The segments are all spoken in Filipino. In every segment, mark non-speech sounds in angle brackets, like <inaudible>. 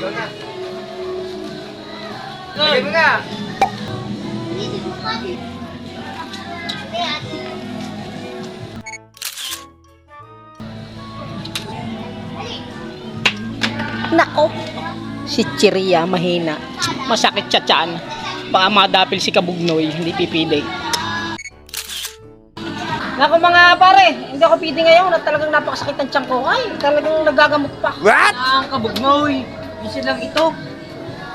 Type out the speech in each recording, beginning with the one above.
Sige mo nga. Nako. Si Chiria mahina. Masakit siya tiyan. Baka madapil si Kabugnoy, hindi pipili. Nako mga pare, hindi ako pwede ngayon at talagang napakasakit ng tiyan ko. Ay, talagang nagagamot pa. What? Ah, kabugnoy. Isa lang ito.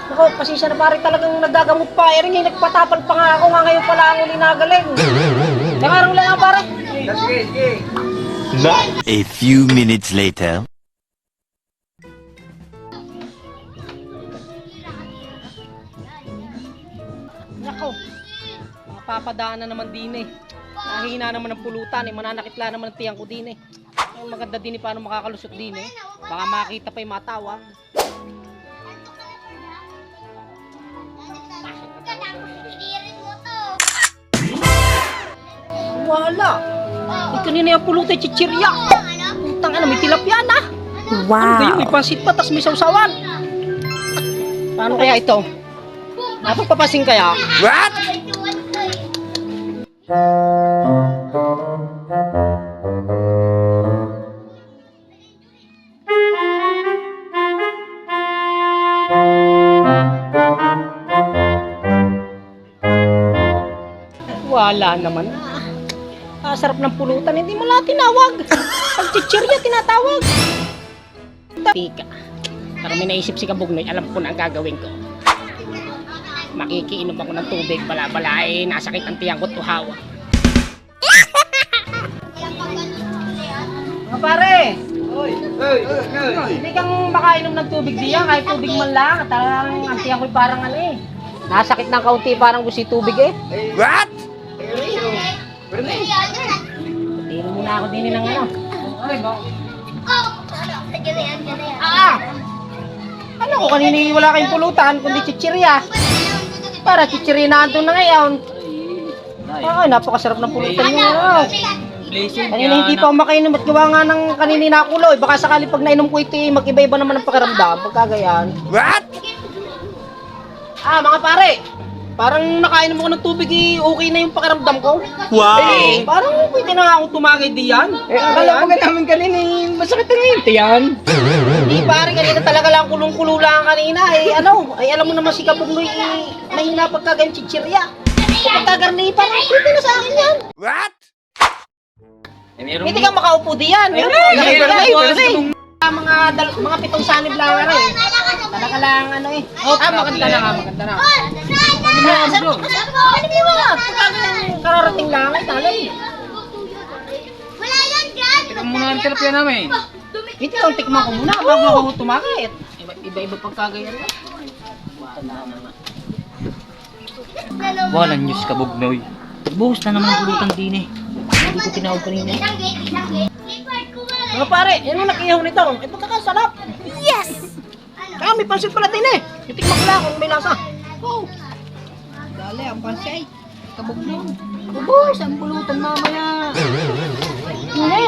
Nako, pasensya na pare, talagang nagagamot pa. Eh, rin nagpatapan pa nga ako nga ngayon pala ang uli nagaling. Nakarang lang nga pare. Sige, sige. A few minutes later. Nako, mapapadaan na naman din eh. Nahihina naman ng pulutan eh, mananakitla naman ang tiyang ko din eh. Ang maganda din eh, paano makakalusot din eh. Baka makita pa yung matawag. Wala. Ay, kanina yung pulutan, chichirya. Putang ano, may tilapia na. Ano kayo, may pansit pa, tas may sausawan. Paano kaya ito? Napagpapasin kaya? What? Wala naman. Ah, sarap ng pulutan, hindi mo lang tinawag. <laughs> Pag chichirya, tinatawag. Tika. Pero may naisip si Kabugnoy, alam ko na ang gagawin ko. Makikiinom ako ng tubig, bala-bala eh, nasakit ang tiyang ko tuhawa. Mga <laughs> pare, Hoy, hoy, hindi kang makainom ng tubig diyan, kahit tubig man lang. At talagang ang tiyang ko'y parang ano eh. Nasakit ng kaunti, parang gusto yung tubig eh. What? Ako din ng ano. Ay, ba? Ah! Ano ko kanina wala kayong pulutan, kundi chichirya. Para chichirya na andun na ngayon. Ay, napakasarap ng pulutan nyo. Ano. Kanina hindi pa ako makainom at gawa nga ng kanina nakulo. Eh. Baka sakali pag nainom ko ito, eh, mag-iba-iba naman ang pakiramdam. Pagkagayan. What? Ah, mga pare. Parang nakainom ako ng tubig, eh, okay na yung pakiramdam ko. Wow! Eh, parang pwede na akong tumagay diyan. Eh, akala ko ka namin kanina eh, masakit ang ngiti yan. Hindi pare, kanina talaga lang kulong-kulo lang kanina. Eh ano, ay alam mo naman si Kabugnoy, eh, mahina pagkagan chichirya. Pagkagarni, parang pwede na sa akin yan. What? Eh, Hindi ka makaupo diyan. Eh, pwede. yung- Mga, dal, mga pitong lang ano eh. Talaga lang ano eh. ah, maganda na nga, maganda na. Ano mo kararating lang ay talay. Wala yan dyan! Tignan muna ang tilapia namin. Ito yung tikman ko muna bago ako tumakit. Iba- Iba-iba pagkagayan lang. Walang news ka, Bugnoy. Buhos na naman ang pulutan din eh. Hindi ko tinawag kanina. Mga pare, yan ang nakiyaw nito. Eh, pagkakasarap. Yes! Kaya may pansit pala din eh. Titikman ko lang kung may lasa. Oh. Dali, ang pansit. Kabog na. Ubus, ang pulutan mamaya. Ano?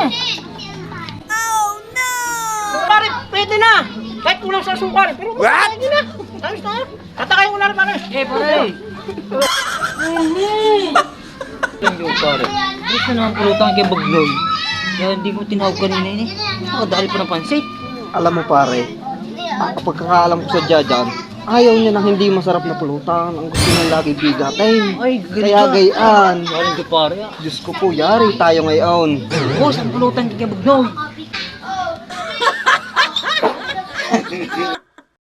Oh no! Pare, pwede na. Kahit kulang sa sukar. Pero What? pwede na. Ayos na. Tatakayin ko na rin pare. Eh, pare. Thank you, pare. Buhos na naman ang pulutan kay Bugnoy. Kaya hindi ko tinawag kanina yun eh. Nakadali pa ng pansit. alam mo pare, ang pagkakaalam ko sa Jajan, ayaw niya ng hindi masarap na pulutan. Ang gusto niya lagi bigatin. Ay, Kaya gayaan. Walang ka, pare. Diyos ko po, yari tayo ngayon. Buhos ang pulutan kay Bugnoy. <laughs>